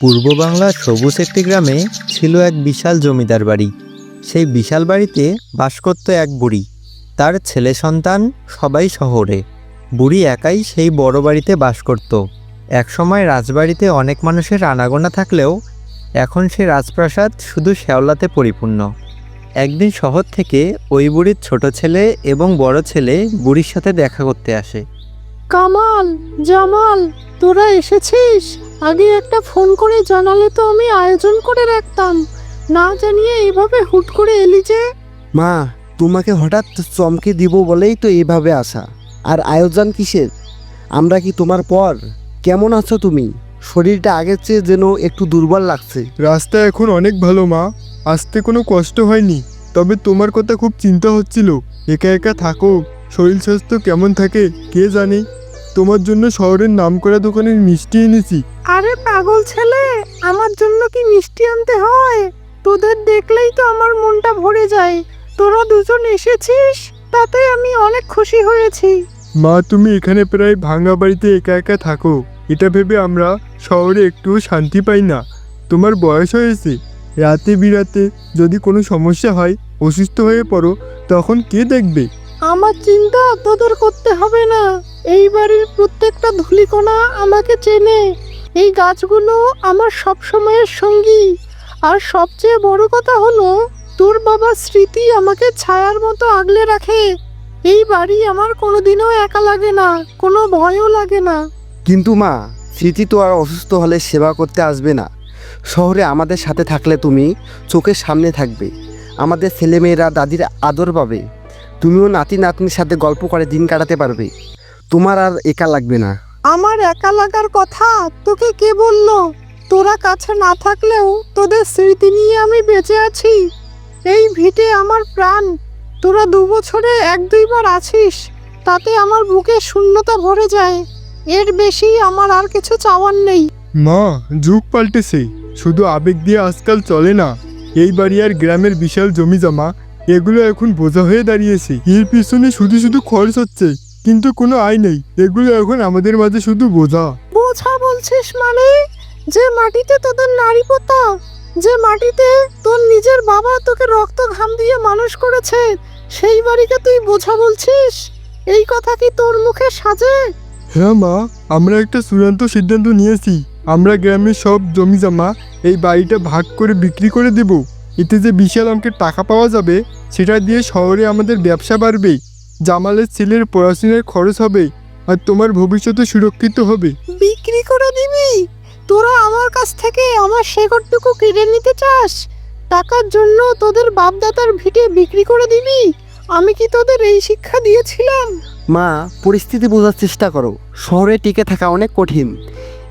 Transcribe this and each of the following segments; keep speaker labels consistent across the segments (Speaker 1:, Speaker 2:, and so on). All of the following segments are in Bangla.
Speaker 1: পূর্ব বাংলার সবুজ একটি গ্রামে ছিল এক বিশাল জমিদার বাড়ি। সেই বিশাল বাড়িতে বাস করত এক বুড়ি। তার ছেলে সন্তান সবাই শহরে। বুড়ি একাই সেই বড় বাড়িতে বাস করত। একসময় রাজবাড়িতে অনেক মানুষের আনাগোনা থাকলেও এখন সে রাজপ্রাসাদ শুধু শ্যাওলাতে পরিপূর্ণ। একদিন শহর থেকে ওই বুড়ির ছোট ছেলে এবং বড় ছেলে বুড়ির সাথে দেখা করতে আসে।
Speaker 2: কামাল, জামাল, তোরা এসেছিস? আগে একটা ফোন করে জানালে তো আমি আয়োজন করে রাখতাম। না জানিয়ে এইভাবে হুট করে এলি যে।
Speaker 3: মা তোমাকে হঠাৎ চমকে দিব বলেই তো এইভাবে আসা। আর আয়োজন কিসের? আমরা কি তোমার পর? কেমন আছো তুমি? শরীরটা আগের চেয়ে যেন একটু দুর্বল লাগছে।
Speaker 4: রাস্তা এখন অনেক ভালো মা। আসতে কোনো কষ্ট হয়নি। তবে তোমার কথা খুব চিন্তা হচ্ছিল। একা একা থাকো। শরীর স্বাস্থ্য কেমন থাকে কে জানে? তোমার জন্য শহরের নামকরা দোকানের মিষ্টি এনেছি।
Speaker 2: আরে পাগল ছেলে আমার জন্য কি মিষ্টি আনতে হয়? তোদের দেখলেই তো আমার মনটা ভরে যায়। তোরা দুজন এসেছিস তাতে আমি অনেক খুশি হয়েছি।
Speaker 4: মা তুমি এখানে প্রায় ভাঙা বাড়িতে একা একা থাকো। এটা ভেবে আমরা শহরে একটুও শান্তি পাই না। তোমার বয়স হয়েছে। রাতে বিরাতে যদি কোনো সমস্যা হয় অসুস্থ হয়ে পড়ো তখন কে দেখবে?
Speaker 2: আমার চিন্তা তোদের করতে হবে না। এই বাড়ির প্রত্যেকটা ধুলিকণা আমাকে চেনে। এই গাছগুলো আমার সব সময়ের সঙ্গী। আর সবচেয়ে বড় কথা হলো, তোর বাবার স্মৃতি আমাকে ছায়ার মতো আগলে রাখে। এই বাড়ি আমার কোনোদিনও একা লাগে না, কোনো ভয়ও লাগে না।
Speaker 3: কিন্তু মা, স্মৃতি তো আর অসুস্থ হলে সেবা করতে আসবে না। শহরে আমাদের সাথে থাকলে তুমি চোখের সামনে থাকবে। আমাদের ছেলেমেয়েরা দাদির আদর পাবে। তুমিও নাতি নাতনির সাথে গল্প করে দিন কাটাতে পারবে। তোমার আর একা লাগবে না।
Speaker 2: আমার একা লাগার কথা তোকে কে বলল? তোরা কাছে না থাকলেও তোদের স্মৃতি নিয়ে আমি বেঁচে আছি। এই ভিটে আমার প্রাণ। তোরা দু বছরে এক দুইবার আছিস। তাতে আমার বুকে শূন্যতা ভরে যায়। এর বেশি আমার আর কিছু চাওয়ার নেই।
Speaker 4: মা যুগ পাল্টেছে। শুধু আবেগ দিয়ে আজকাল চলে না। এই বাড়ি আর গ্রামের বিশাল জমি জমা এগুলো এখন বোঝা হয়ে দাঁড়িয়েছে। এর পিছনে শুধু শুধু খরচ হচ্ছে কিন্তু কোনো আয় নেই। এগুলো এখন আমাদের মাঝে শুধু বোঝা।
Speaker 2: বোঝা বলছিস মানে? যে মাটিতে তোদের নারী পোতা যে মাটিতে তোর নিজের বাবা তোকে রক্ত ঘাম দিয়ে মানুষ করেছে সেই বাড়িকে তুই বোঝা বলছিস? এই কথা কি তোর মুখে সাজে?
Speaker 4: হ্যাঁ মা আমরা একটা চূড়ান্ত সিদ্ধান্ত নিয়েছি। আমরা গ্রামের সব জমি জমা এই বাড়িটা ভাগ করে বিক্রি করে দেব। এতে যে বিশাল অঙ্কের টাকা পাওয়া যাবে সেটা দিয়ে শহরে আমাদের ব্যবসা বাড়বে জামালের ছেলের পড়াশোনার খরচ হবে আর তোমার ভবিষ্যতে সুরক্ষিত হবে।
Speaker 2: বিক্রি করে দিবি? তোরা আমার কাছ থেকে আমার শেকড়টুকু কেড়ে নিতে চাস? টাকার জন্য তোদের বাপদাদার ভিটে বিক্রি করে দিবি? আমি কি তোদের এই শিক্ষা দিয়েছিলাম?
Speaker 3: মা পরিস্থিতি বোঝার চেষ্টা করো। শহরে টিকে থাকা অনেক কঠিন।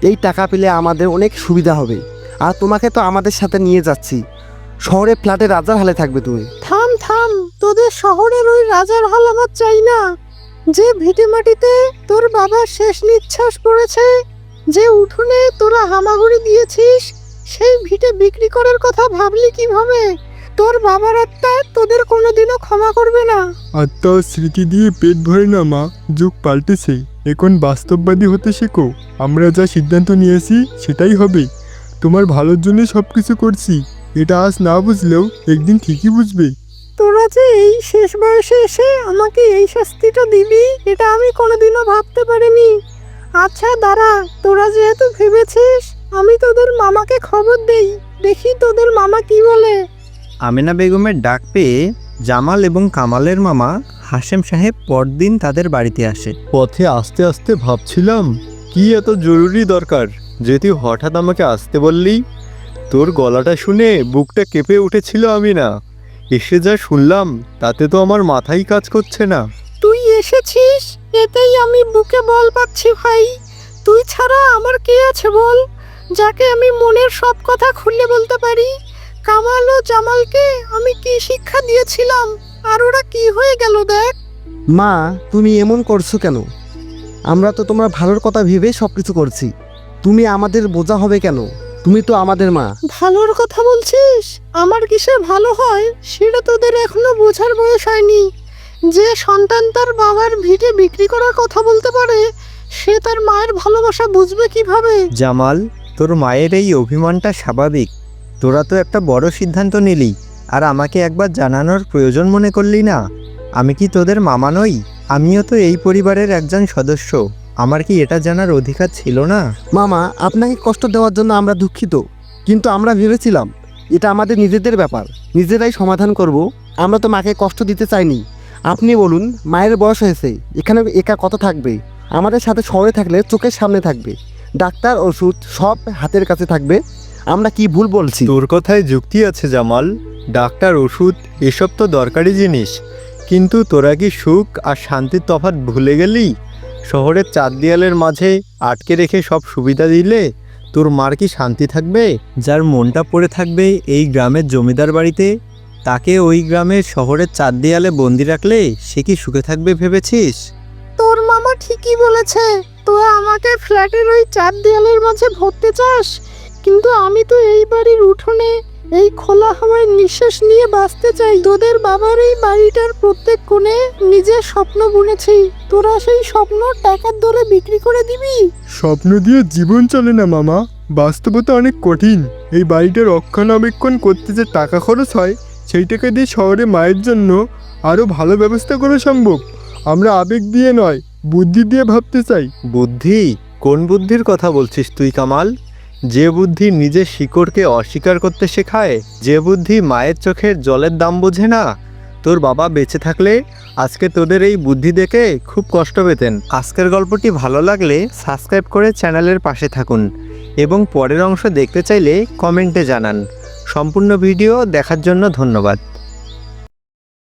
Speaker 3: এই টাকা পেলে আমাদের অনেক সুবিধা হবে। আর তোমাকে তো আমাদের সাথে নিয়ে যাচ্ছি। শহরে ফ্ল্যাটে রাজার হালে থাকবে তুমি
Speaker 2: থাম থাম তোদের শহরের ওই রাজার হাল আমার চাই না। যে ভিটে মাটিতে তোর বাবা শেষ নিঃশ্বাস পড়েছে যে উঠোনে তোরা হামাগুড়ি দিয়েছিস সেই ভিটে বিক্রি করার কথা ভাবলি কীভাবে? তোর বাবার আত্মা তোদের কোনোদিনও ক্ষমা করবে না।
Speaker 4: আত্মা ও স্মৃতি দিয়ে পেট ভরে না মা। যুগ পাল্টেছে। এখন বাস্তববাদী হতে শেখো। আমরা যা সিদ্ধান্ত নিয়েছি সেটাই হবে। তোমার ভালোর জন্য সব কিছু করছি। এটা আজ না বুঝলেও একদিন ঠিকই বুঝবে।
Speaker 2: তোরা যে এই শেষ বয়সে এসে আমাকে এই শাস্তিটা দিবি এটা আমি কোনোদিনও ভাবতে পারিনি। আচ্ছা দাঁড়া তোরা যেহেতু ভেবেছিস আমি তোদের মামাকে খবর দেই দেখি তোদের মামা কি বলে।
Speaker 1: আমেনা বেগমের ডাক পেয়ে জামাল এবং কামালের মামা হাশেম সাহেব পরদিন তাদের বাড়িতে আসে।
Speaker 5: পথে আস্তে আস্তে ভাবছিলাম কি এত জরুরি দরকার যে তুই হঠাৎ আমাকে আসতে বললি? তোর গলাটা শুনে বুকটা কেঁপে উঠেছিল আমি না এসে যা শুনলাম তাতে তো আমার মাথাই কাজ করছে না।
Speaker 2: তুই এসেছিস? এতেই আমি বুকে বল পাচ্ছি ভাই। তুই ছাড়া আমার কে আছে বল? যাকে আমি মনের সব কথা খুলে বলতে পারি। কামাল ও জামালকে আমি কি শিক্ষা দিয়েছিলাম? আর ওরা কি হয়ে গেল দেখ?
Speaker 3: মা তুমি এমন করছ কেন? আমরা তো তোমার ভালোর কথা ভেবে সব কিছু করছি। তুমি আমাদের বোঝা হবে কেন? তুমি তো আমাদের মা।
Speaker 2: ভালোর কথা বলছিস? আমার কিসে ভালো হয় সেটা তোদের এখনও বোঝার বয়স হয়নি। যে সন্তান তার বাবার ভিটে বিক্রি করার কথা বলতে পারে সে তার মায়ের ভালোবাসা বুঝবে কীভাবে?
Speaker 1: জামাল তোর মায়ের এই অভিমানটা স্বাভাবিক। তোরা তো একটা বড় সিদ্ধান্ত নিলি আর আমাকে একবার জানানোর প্রয়োজন মনে করলি না। আমি কি তোদের মামা নই? আমিও তো এই পরিবারের একজন সদস্য। আমার কি এটা জানার অধিকার ছিল না?
Speaker 3: মামা আপনাকে কষ্ট দেওয়ার জন্য আমরা দুঃখিত কিন্তু আমরা ভেবেছিলাম এটা আমাদের নিজেদের ব্যাপার নিজেরাই সমাধান করব আমরা তো মাকে কষ্ট দিতে চাইনি। আপনি বলুন মায়ের বয়স হয়েছে এখানে একা কত থাকবে? আমাদের সাথে শহরে থাকলে চোখের সামনে থাকবে ডাক্তার ওষুধ সব হাতের কাছে থাকবে আমরা কি ভুল বলছি?
Speaker 5: তোর কথায় যুক্তি আছে জামাল। ডাক্তার ওষুধ এসব তো দরকারি জিনিস কিন্তু তোরা কি সুখ আর শান্তির তফাৎ ভুলে গেলি? শহরের চার দেয়ালের মাঝে আটকে রেখে সব সুবিধা দিলে তোর মার কি শান্তি থাকবে?
Speaker 1: যার মনটা পড়ে থাকবে এই গ্রামের জমিদার বাড়িতে, তাকে ওই গ্রামের শহরের চার দেয়ালে বন্দি রাখলে সে কি সুখে থাকবে ভেবেছিস?
Speaker 2: তোর মামা ঠিকই বলেছে, তোরা আমাকে ফ্ল্যাটের ওই চার দেয়ালের মাঝে ভরতে চাস, কিন্তু আমি তো এই বাড়ির উঠোনে এই খোলা হাওয়ায় নিঃশ্বাস নিয়ে বাঁচতে চাই। তোদের বাবার এই বাড়িটার প্রত্যেক কোণে নিজের স্বপ্ন বুনেছি। তোরা সেই স্বপ্ন টাকার দরে বিক্রি করে দিবি?
Speaker 4: স্বপ্ন দিয়ে জীবন চলে না মামা। বাস্তবতা অনেক কঠিন। এই বাড়িটা রক্ষণাবেক্ষণ করতে যে টাকা খরচ হয় সেই টাকা দিয়ে শহরে মায়ের জন্য আরও ভালো ব্যবস্থা করা সম্ভব। আমরা আবেগ দিয়ে নয় বুদ্ধি দিয়ে ভাবতে চাই।
Speaker 5: বুদ্ধি? কোন বুদ্ধির কথা বলছিস তুই কামাল? যে বুদ্ধি নিজের শিকড়কে অস্বীকার করতে শেখায়, যে বুদ্ধি মায়ের চোখের জলের দাম বোঝে না। তোর বাবা বেঁচে থাকলে আজকে তোদের এই বুদ্ধি দেখে খুব কষ্ট পেতেন।
Speaker 1: আজকের গল্পটি ভালো লাগলে সাবস্ক্রাইব করে চ্যানেলের পাশে থাকুন এবং পরের অংশ দেখতে চাইলে কমেন্টে জানান। সম্পূর্ণ ভিডিও দেখার জন্য ধন্যবাদ।